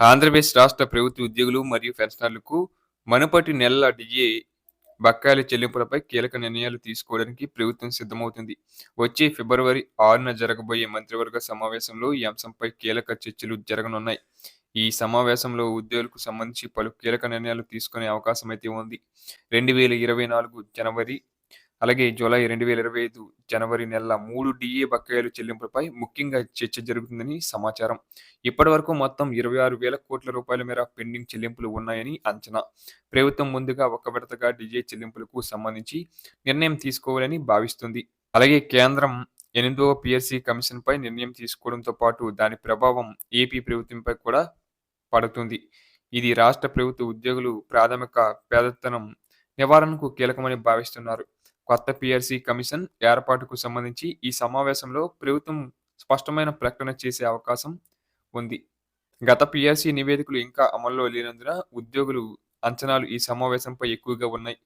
ఆంధ్రప్రదేశ్ రాష్ట్ర ప్రభుత్వ ఉద్యోగులు మరియు పెన్షనర్లకు మునుపటి నెలల డిఏ బకాయిల చెల్లింపులపై కీలక నిర్ణయాలు తీసుకోవడానికి ప్రభుత్వం సిద్ధమవుతుంది. వచ్చే ఫిబ్రవరి ఆరున జరగబోయే మంత్రివర్గ సమావేశంలో ఈ అంశంపై కీలక చర్చలు జరగనున్నాయి. ఈ సమావేశంలో ఉద్యోగులకు సంబంధించి పలు కీలక నిర్ణయాలు తీసుకునే అవకాశం అయితే ఉంది. రెండు వేల ఇరవై నాలుగు జనవరి అలాగే జూలై రెండు వేల ఇరవై ఐదు జనవరి నెల మూడు డిఏ బకాయిలు చెల్లింపులపై ముఖ్యంగా చర్చ జరుగుతుందని సమాచారం. ఇప్పటి వరకు మొత్తం ఇరవై ఆరు వేల కోట్ల రూపాయల మేర పెండింగ్ చెల్లింపులు ఉన్నాయని అంచనా. ప్రభుత్వం ముందుగా ఒక విడతగా డిఏ చెల్లింపులకు సంబంధించి నిర్ణయం తీసుకోవాలని భావిస్తుంది. అలాగే కేంద్రం ఎనిమిదవ పిఎస్సి కమిషన్ పై నిర్ణయం తీసుకోవడంతో పాటు దాని ప్రభావం ఏపీ ప్రభుత్వంపై కూడా పడుతుంది. ఇది రాష్ట్ర ప్రభుత్వ ఉద్యోగులు ప్రాథమిక పేదతనం నివారణకు కీలకమని భావిస్తున్నారు. కొత్త పిఆర్సీ కమిషన్ ఏర్పాటుకు సంబంధించి ఈ సమావేశంలో ప్రభుత్వం స్పష్టమైన ప్రకటన చేసే అవకాశం ఉంది. గత పిఆర్సీ నివేదికలు ఇంకా అమల్లో లేనందున ఉద్యోగులు అంచనాలు ఈ సమావేశంపై ఎక్కువగా ఉన్నాయి.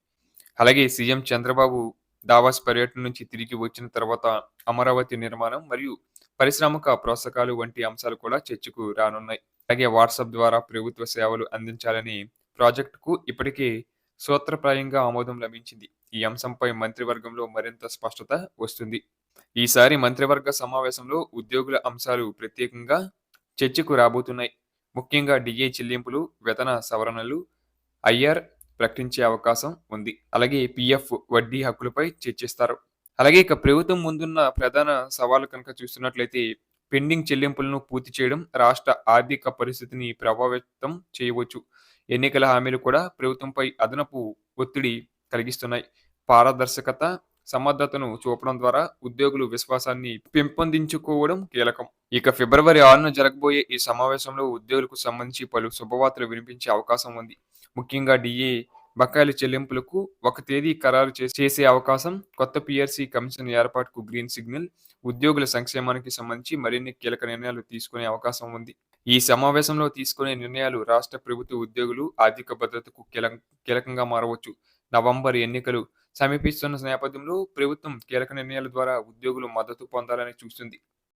అలాగే సీఎం చంద్రబాబు దావాస్ పర్యటన నుంచి తిరిగి వచ్చిన తర్వాత అమరావతి నిర్మాణం మరియు పరిశ్రామిక ప్రోత్సాహకాలు వంటి అంశాలు కూడా చర్చకు రానున్నాయి. అలాగే వాట్సాప్ ద్వారా ప్రభుత్వ సేవలు అందించాలని ప్రాజెక్టుకు ఇప్పటికే సూత్రప్రాయంగా ఆమోదం లభించింది. ఈ అంశంపై మంత్రివర్గంలో మరింత స్పష్టత వస్తుంది. ఈసారి మంత్రివర్గ సమావేశంలో ఉద్యోగుల అంశాలు ప్రత్యేకంగా చర్చకు రాబోతున్నాయి. ముఖ్యంగా డిఏ చెల్లింపులు వేతన సవరణలు ఐఆర్ ప్రకటించే అవకాశం ఉంది. అలాగే పిఎఫ్ వడ్డీ హక్కులపై చర్చిస్తారు. అలాగే ఇక ప్రభుత్వం ముందున్న ప్రధాన సవాలు కనుక చూస్తున్నట్లయితే పెండింగ్ చెల్లింపులను పూర్తి చేయడం రాష్ట్ర ఆర్థిక పరిస్థితిని ప్రభావితం చేయవచ్చు. ఎన్నికల హామీలు కూడా ప్రభుత్వంపై అదనపు ఒత్తిడి కలిగిస్తున్నాయి. పారదర్శకత సమర్థతను చూపడం ద్వారా ఉద్యోగులు విశ్వాసాన్ని పెంపొందించుకోవడం కీలకం. ఇక ఫిబ్రవరి ఆరున జరగబోయే ఈ సమావేశంలో ఉద్యోగులకు సంబంధించి పలు శుభవార్తలు వినిపించే అవకాశం ఉంది. ముఖ్యంగా డిఏ బకాయిల చెల్లింపులకు ఒక తేదీ ఖరారు చేసే అవకాశం కొత్త పిఆర్సీ కమిషన్ ఏర్పాటుకు గ్రీన్ సిగ్నల్ ఉద్యోగుల సంక్షేమానికి సంబంధించి మరిన్ని కీలక నిర్ణయాలు తీసుకునే అవకాశం ఉంది. ఈ సమావేశంలో తీసుకునే నిర్ణయాలు రాష్ట్ర ప్రభుత్వ ఉద్యోగులు ఆర్థిక భద్రతకు కీలకంగా మారవచ్చు. నవంబర్ ఎన్నికలు సమీపిస్తున్న నేపథ్యంలో ప్రభుత్వం కీలక నిర్ణయాల ద్వారా ఉద్యోగులు మద్దతు పొందాలని చూస్తుంది.